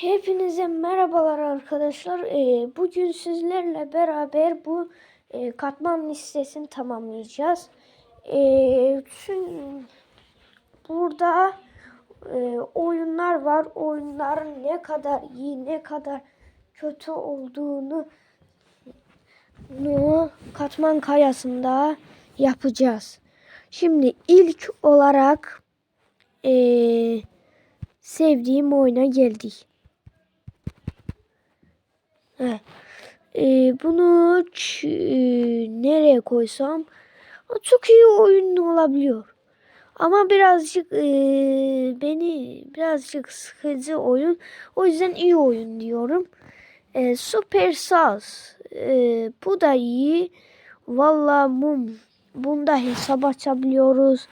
Hepinize merhabalar arkadaşlar. Ee, bugün sizlerle beraber bu e, katman listesini tamamlayacağız. Ee, tüm- burada e, oyunlar var. Oyunların ne kadar iyi, ne kadar kötü olduğunu nu katman kayasında yapacağız. Şimdi ilk olarak e, sevdiğim oyuna geldik. Ee, bunu e, nereye koysam çok iyi oyun olabiliyor. Ama birazcık e, beni birazcık sıkıcı oyun. O yüzden iyi oyun diyorum. E, Super Saz. E, bu da iyi. Valla mum. Bunda hesap açabiliyoruz.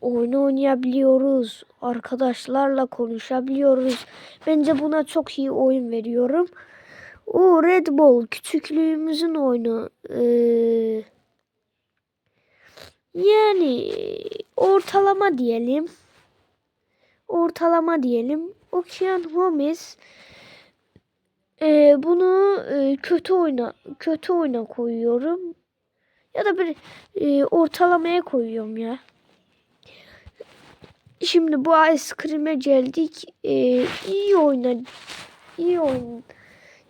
Oyun oynayabiliyoruz. Arkadaşlarla konuşabiliyoruz. Bence buna çok iyi oyun veriyorum. O Red Bull küçüklüğümüzün oyunu. Ee, yani ortalama diyelim. Ortalama diyelim. Okean Homies ee, bunu e, kötü oyuna kötü oyuna koyuyorum. Ya da bir e, ortalamaya koyuyorum ya. Şimdi bu Ice Cream'e geldik. Ee, iyi oyna iyi oyun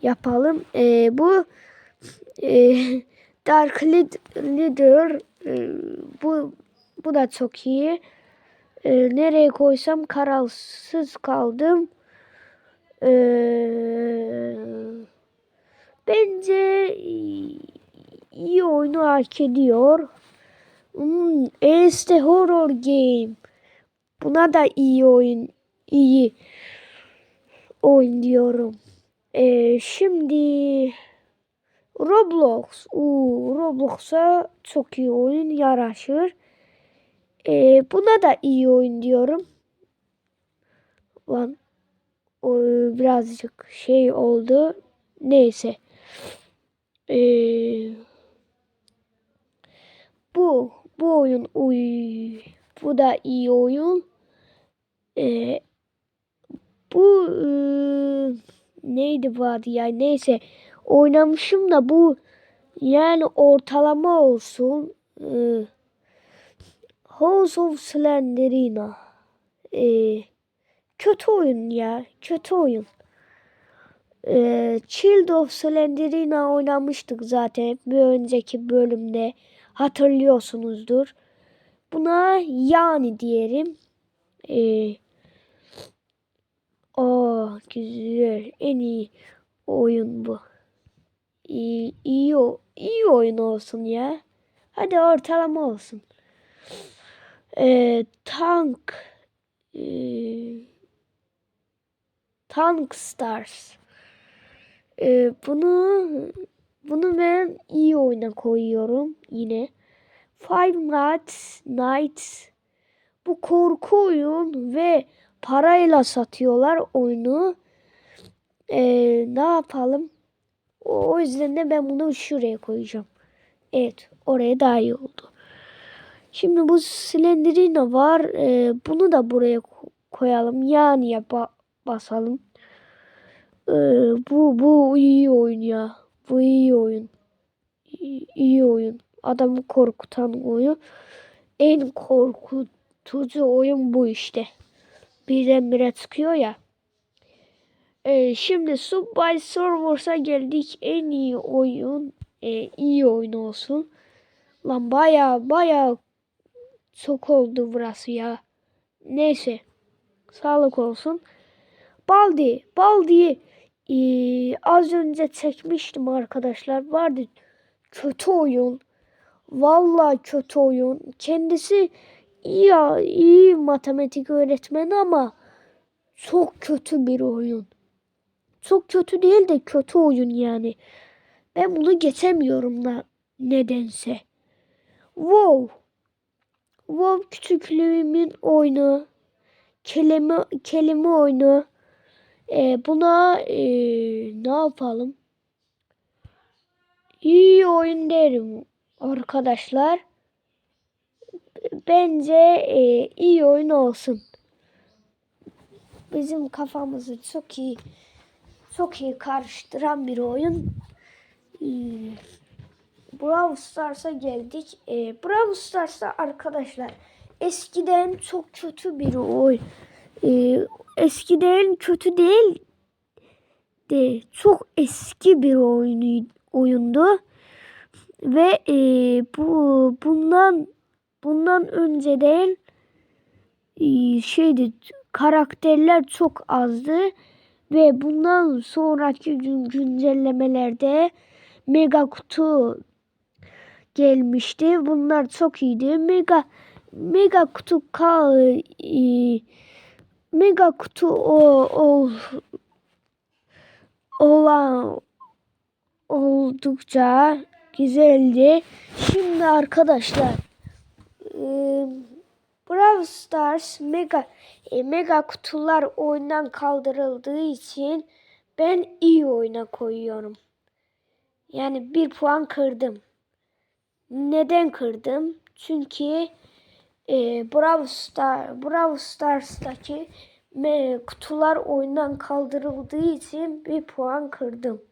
yapalım. Ee, bu e, Dark Lead- Leader e, bu bu da çok iyi. E, nereye koysam kararsız kaldım. E, bence iyi oyunu hak ediyor. Hmm, the Horror Game. Buna da iyi oyun iyi oyun diyorum. Ee, şimdi Roblox. Oo, Roblox'a çok iyi oyun yaraşır. Ee, buna da iyi oyun diyorum. Lan o birazcık şey oldu. Neyse. Ee, bu bu oyun uy bu da iyi oyun. Ee, bu e, neydi bu adı ya neyse oynamışım da bu yani ortalama olsun. Ee, House of Slenderina. Ee, kötü oyun ya. Kötü oyun. Ee, Child of Slenderina oynamıştık zaten bir önceki bölümde. Hatırlıyorsunuzdur. Buna yani diyelim. Ee, güzel. En iyi oyun bu. İyi, iyi, iyi oyun olsun ya. Hadi ortalama olsun. Ee, tank. Ee, tank Stars. Ee, bunu bunu ben iyi oyuna koyuyorum yine. Five Nights Nights. Bu korku oyun ve parayla satıyorlar oyunu. Ee, ne yapalım? O, o yüzden de ben bunu şuraya koyacağım. Evet, oraya daha iyi oldu. Şimdi bu Slenderina var. Ee, bunu da buraya ko- koyalım. Yani ya ba- basalım. Ee, bu bu iyi oyun ya. Bu iyi oyun. İyi, iyi oyun. Adamı korkutan oyun. En korkutucu oyun bu işte. Birdenbire çıkıyor ya. Ee, şimdi Subway Surfers'a geldik. En iyi oyun. e, iyi oyun olsun. Lan baya baya çok oldu burası ya. Neyse. Sağlık olsun. Baldi. Baldi. e, az önce çekmiştim arkadaşlar. Vardı. Kötü oyun. Vallahi kötü oyun. Kendisi iyi, iyi matematik öğretmeni ama çok kötü bir oyun. Çok kötü değil de kötü oyun yani. Ben bunu geçemiyorum da nedense. Wow. Wow küçüklüğümün oyunu. Kelime, kelime oyunu. Ee, buna ee, ne yapalım? İyi oyun derim arkadaşlar. Bence ee, iyi oyun olsun. Bizim kafamızı çok iyi çok iyi karıştıran bir oyun. Ee, Brawl Stars'a geldik. Ee, Brawl Stars'ta arkadaşlar eskiden çok kötü bir oyun. Ee, eskiden kötü değil de çok eski bir oyunu, oyundu. Ve e, bu bundan bundan önceden e, şeydi karakterler çok azdı ve bundan sonraki gün güncellemelerde mega kutu gelmişti. Bunlar çok iyiydi. Mega mega kutu ka, e, mega kutu o, o olan oldukça güzeldi. Şimdi arkadaşlar e, Brawl Stars mega e, mega kutular oyundan kaldırıldığı için ben iyi oyuna koyuyorum. Yani bir puan kırdım. Neden kırdım? Çünkü e, Brawl Star Brawl Stars'taki me, kutular oyundan kaldırıldığı için bir puan kırdım.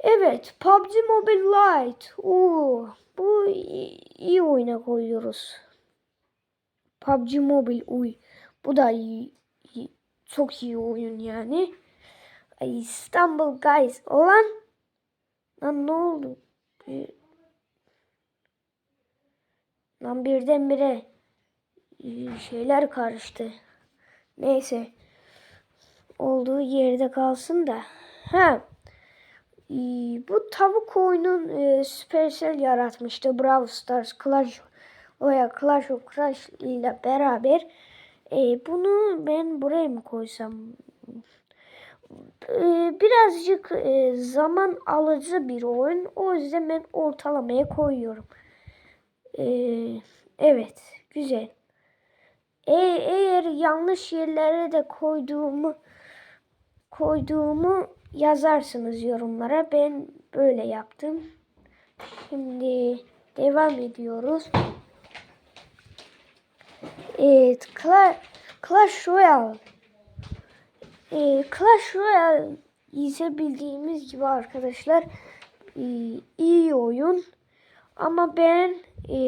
Evet, PUBG Mobile Lite. Oo, bu iyi, oyuna koyuyoruz. PUBG Mobile uy. Bu da iyi, iyi- çok iyi oyun yani. Ay, İstanbul Guys olan lan ne oldu? Bir, lan birdenbire e, şeyler karıştı. Neyse. Olduğu yerde kalsın da. Ha. Ee, bu tavuk oyunun e, Supercell yaratmıştı. Brawl Stars, Clash veya Clash of Clash ile beraber. E, bunu ben buraya mı koysam? E, birazcık e, zaman alıcı bir oyun. O yüzden ben ortalamaya koyuyorum. E, evet, güzel. E, eğer yanlış yerlere de koyduğumu koyduğumu yazarsınız yorumlara. Ben böyle yaptım. Şimdi devam ediyoruz. Evet, Clash, Clash Royale. Ee, Clash Royale ise bildiğimiz gibi arkadaşlar e, iyi oyun. Ama ben e,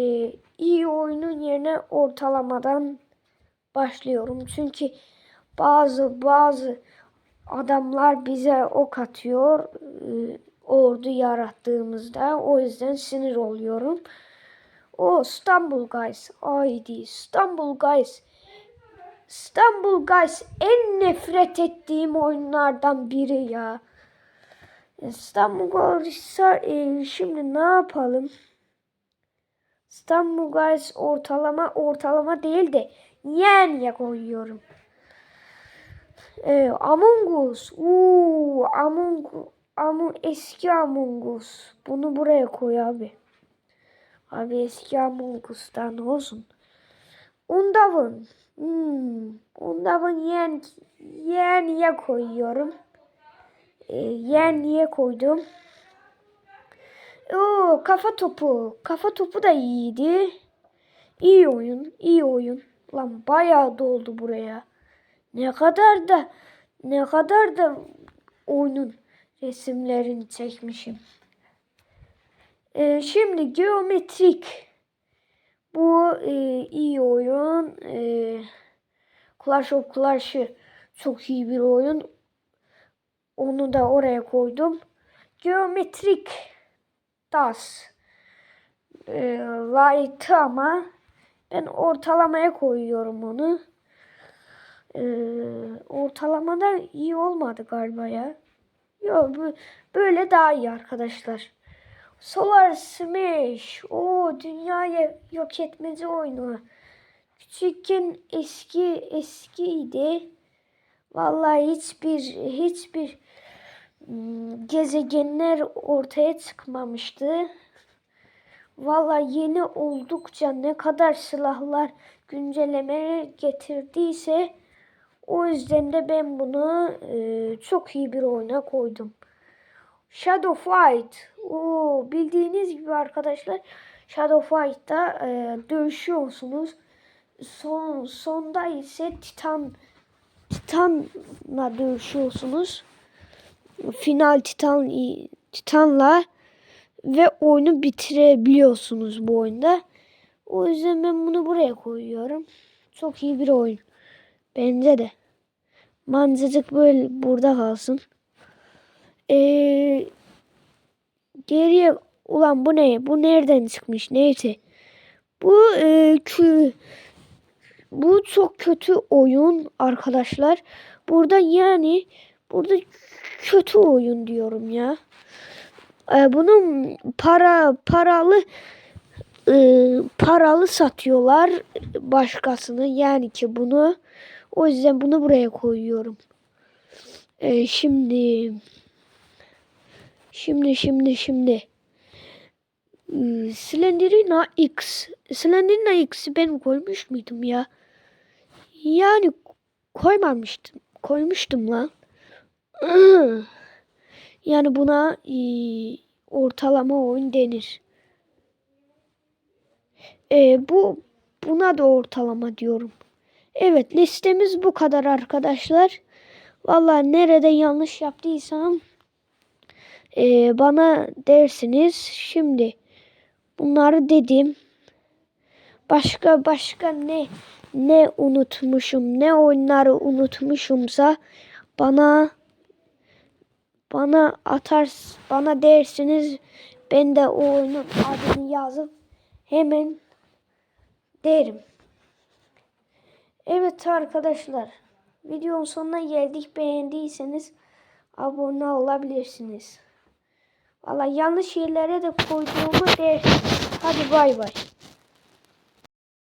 iyi oyunun yerine ortalamadan başlıyorum. Çünkü bazı bazı adamlar bize ok atıyor e, ordu yarattığımızda. O yüzden sinir oluyorum. O İstanbul Guys. Haydi İstanbul Guys. İstanbul Guys en nefret ettiğim oyunlardan biri ya. İstanbul Guys e, şimdi ne yapalım? İstanbul Guys ortalama ortalama değil de yenye koyuyorum. Ee, Among Us. Uuu, Among, Among, eski Among Us. Bunu buraya koy abi. Abi eski Among Us'tan olsun. Undavın. Hmm, Undavın yen, yeniye koyuyorum. Ee, yeniye koydum. Oo, kafa topu. Kafa topu da iyiydi. İyi oyun, iyi oyun. Lan bayağı doldu buraya. Ne kadar da ne kadar da oyunun resimlerini çekmişim. Ee, şimdi geometrik bu e, iyi oyun. E, Clash of Clash'ı çok iyi bir oyun. Onu da oraya koydum. Geometrik Das e, Light ama ben ortalamaya koyuyorum onu. Ee, ortalamada iyi olmadı galiba ya. Yok böyle daha iyi arkadaşlar. Solar Smash. O dünyayı yok etmeci oyunu. Küçükken eski eskiydi. Vallahi hiçbir hiçbir hmm, gezegenler ortaya çıkmamıştı. Vallahi yeni oldukça ne kadar silahlar güncellemeler getirdiyse o yüzden de ben bunu e, çok iyi bir oyuna koydum. Shadow Fight. Oo, bildiğiniz gibi arkadaşlar Shadow Fight'ta e, dövüşüyorsunuz. Son sonda ise Titan Titan'la dövüşüyorsunuz. final titan titanla ve oyunu bitirebiliyorsunuz bu oyunda. O yüzden ben bunu buraya koyuyorum. Çok iyi bir oyun. Bence de. Mancacık böyle burada kalsın. Ee, geriye ulan bu ne? Bu nereden çıkmış? Neyse. Bu e, kü, bu çok kötü oyun arkadaşlar. Burada yani burada kötü oyun diyorum ya. Ee, bunun para paralı e, paralı satıyorlar başkasını yani ki bunu o yüzden bunu buraya koyuyorum. Ee, şimdi şimdi şimdi şimdi ee, Slenderina X Slenderina X'i ben koymuş muydum ya? Yani koymamıştım. Koymuştum lan. Yani buna e, ortalama oyun denir. E, bu buna da ortalama diyorum. Evet listemiz bu kadar arkadaşlar. Vallahi nerede yanlış yaptıysam e, bana dersiniz. Şimdi bunları dedim. Başka başka ne ne unutmuşum, ne oyunları unutmuşumsa bana bana atar bana dersiniz ben de o oyunun adını yazıp hemen derim. Evet arkadaşlar videonun sonuna geldik beğendiyseniz abone olabilirsiniz. Valla yanlış yerlere de koyduğumu dersiniz. Hadi bay bay.